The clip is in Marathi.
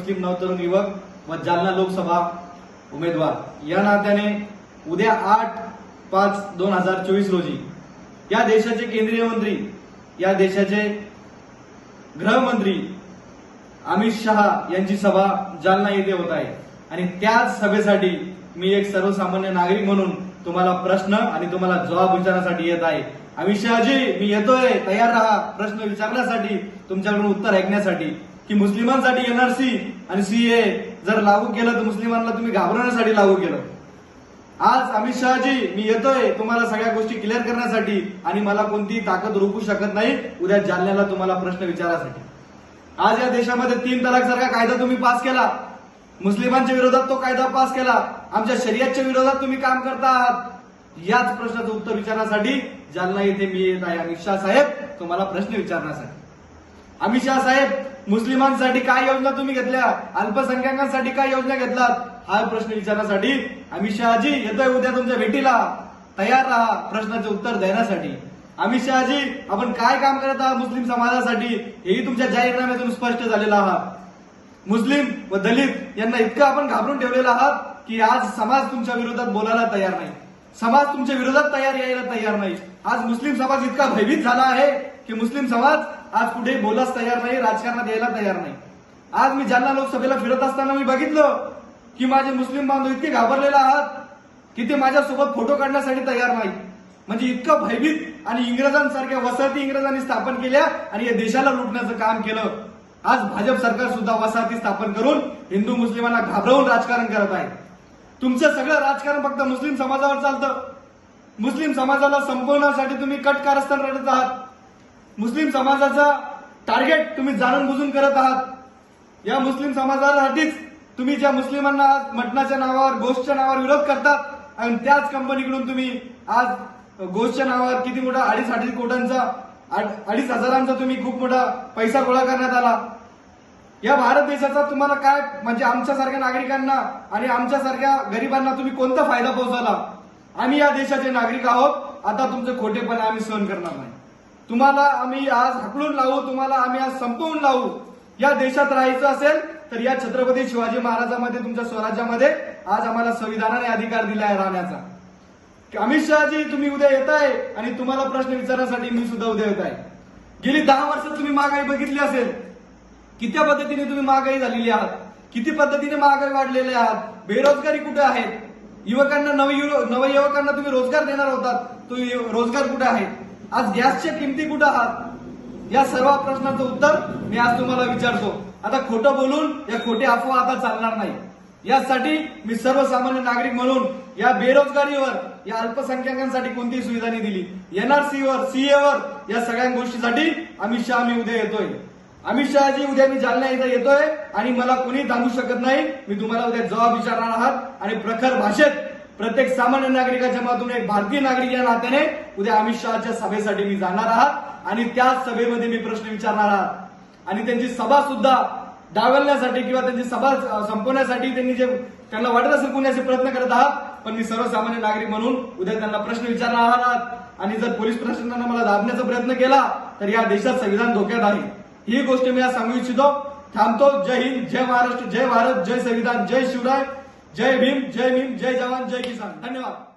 मुस्लिम नवतरुण युवक व जालना लोकसभा उमेदवार. या नात्याने उद्या आठ पाच दोन हजार चोवीस रोजी या देशाचे केंद्रीय मंत्री या देशाचे गृहमंत्री अमित शहा यांची सभा जालना येथे होत आहे. आणि त्याच सभेसाठी मी एक सर्वसामान्य नागरिक म्हणून तुम्हाला प्रश्न आणि तुम्हाला जबाब विचारण्यासाठी येत आहे. अमित शहाजी मी येतोय. तयार राहा. प्रश्न विचारण्यासाठी तुमच्याकडून उत्तर ऐकण्यासाठी. की मुस्लिमांसाठी एनआरसी आणि सीए जर लागू केलं तर मुस्लिमांना तुम्ही घाबरवण्यासाठी लागू केलं. आज अमित शहाजी मी येतोय तुम्हाला सगळ्या गोष्टी क्लिअर करण्यासाठी आणि मला कोणतीही ताकद रोखू शकत नाही उद्या जालन्याला तुम्हाला प्रश्न विचारासाठी आज या देशामध्ये तीन तलाक सारखा कायदा तुम्ही पास केला. मुस्लिमांच्या विरोधात तो कायदा पास केला. आमच्या शर्यतच्या विरोधात तुम्ही काम करता आहात. याच प्रश्नाचं उत्तर विचारण्यासाठी जालना येथे मी येत आहे अमित शाह साहेब. तुम्हाला प्रश्न विचारण्यासाठी. अमित शहा साहेब मुस्लिमांसाठी काय योजना तुम्ही घेतल्या? अल्पसंख्याकांसाठी काय योजना घेतलात? हा प्रश्न विचारण्यासाठी अमित शहाजी येतोय उद्या तुमच्या भेटीला. तयार राहा प्रश्नाचे उत्तर देण्यासाठी. अमित शहाजी आपण काय काम करत आहात मुस्लिम समाजासाठी? हेही तुमच्या जाहीरनाम्यातून स्पष्ट झालेलं आहात मुस्लिम व दलित यांना इतकं आपण घाबरून ठेवलेलं आहात की आज समाज तुमच्या विरोधात बोलायला तयार नाही. समाज तुमच्या विरोधात तयार यायला तयार नाही. आज मुस्लिम समाज इतका भयभीत झाला आहे की मुस्लिम समाज आज कुठे बोलास तयार नाही राजकारणात यायला तयार नाही. आज मी जालना लोकसभेला फिरत असताना मी बघितलं की माझे मुस्लिम बांधव इतके घाबरलेले आहात की ते माझ्यासोबत फोटो काढण्यासाठी तयार नाही. म्हणजे इतकं भयभीत आणि इंग्रजांसारख्या वसाहती इंग्रजांनी स्थापन केल्या आणि या देशाला लुटण्याचं काम केलं. आज भाजप सरकार सुद्धा वसाहती स्थापन करून हिंदू मुस्लिमांना घाबरवून राजकारण करत आहे. तुमचं सगळं राजकारण फक्त मुस्लिम समाजावर चालतं. मुस्लिम समाजाला संपवण्यासाठी तुम्ही कट कारस्थान रडत आहात. मुस्लिम समाजाचा टार्गेट तुम्ही जाणून बुजून करत आहात. या मुस्लिम समाजासाठीच तुम्ही ज्या मुस्लिमांना आज मटणाच्या नावावर गोष्टच्या नावावर विरोध करतात आणि त्याच कंपनीकडून तुम्ही आज गोष्टच्या नावावर किती मोठा अडीच अडीच कोटांचा अड- अडीच हजारांचा तुम्ही खूप मोठा पैसा गोळा करण्यात आला. या भारत देशाचा तुम्हाला काय म्हणजे आमच्यासारख्या नागरिकांना आणि आमच्यासारख्या गरिबांना तुम्ही कोणता फायदा पोहोचवला? आम्ही या देशाचे नागरिक आहोत. आता तुमचे खोटेपणा आम्ही सहन करणार नाही. तुम्हाला आम्ही आज हकलून लावू तुम्हाला आम्ही आज संपवून लावू. या देशात राहायचं असेल तर या छत्रपती शिवाजी महाराजांमध्ये तुमच्या स्वराज्यामध्ये आज आम्हाला संविधानाने अधिकार दिला आहे राहण्याचा. अमित शहाजी तुम्ही उद्या येत आहे आणि तुम्हाला प्रश्न विचारण्यासाठी मी सुद्धा उद्या येत आहे. गेली दहा वर्ष तुम्ही महागाई बघितली असेल. किती पद्धतीने तुम्ही महागाई झालेली आहात? किती पद्धतीने महागाई वाढलेले आहात? बेरोजगारी कुठे आहेत युवकांना नव नवयुवकांना तुम्ही रोजगार देणार होतात. तो रोजगार कुठे आहे? आज गॅसच्या किमती कुठे आहात? या सर्व प्रश्नाचं उत्तर मी आज तुम्हाला विचारतो. आता खोटं बोलून या खोटे अफवा आता चालणार नाही. यासाठी मी सर्वसामान्य नागरिक म्हणून या बेरोजगारीवर या अल्पसंख्याकांसाठी कोणतीही सुविधा नाही दिली. एनआरसीवर सीएवर या सगळ्या गोष्टीसाठी आम्ही शहा मी उद्या येतोय. अमित शहाजी उद्या मी जालना इथं येतोय आणि मला कोणी थांबू शकत नाही. मी तुम्हाला उद्या जबाब विचारणार आहात. आणि प्रखर भाषेत प्रत्येक सामान्य नागरिकाच्या मधून एक भारतीय नागरिक या नात्याने उद्या अमित शहाच्या सभेसाठी मी जाणार आहात. आणि त्याच सभेमध्ये मी प्रश्न विचारणार आहात. आणि त्यांची सभा सुद्धा डावलण्यासाठी किंवा त्यांची सभा संपवण्यासाठी त्यांनी जे त्यांना वाटत असेल कोणी असे प्रयत्न करत आहात पण मी सर्वसामान्य नागरिक म्हणून उद्या त्यांना प्रश्न विचारणार आहात. आणि जर पोलीस प्रशासनानं मला दाबण्याचा प्रयत्न केला तर या देशात संविधान धोक्यात आहे. ही गोष्ट मी आज सांगू इच्छितो थांबतो जय हिंद जय महाराष्ट्र जय भारत जय संविधान जय शिवराय जय भीम जय भीम जय जवान जय किसान धन्यवाद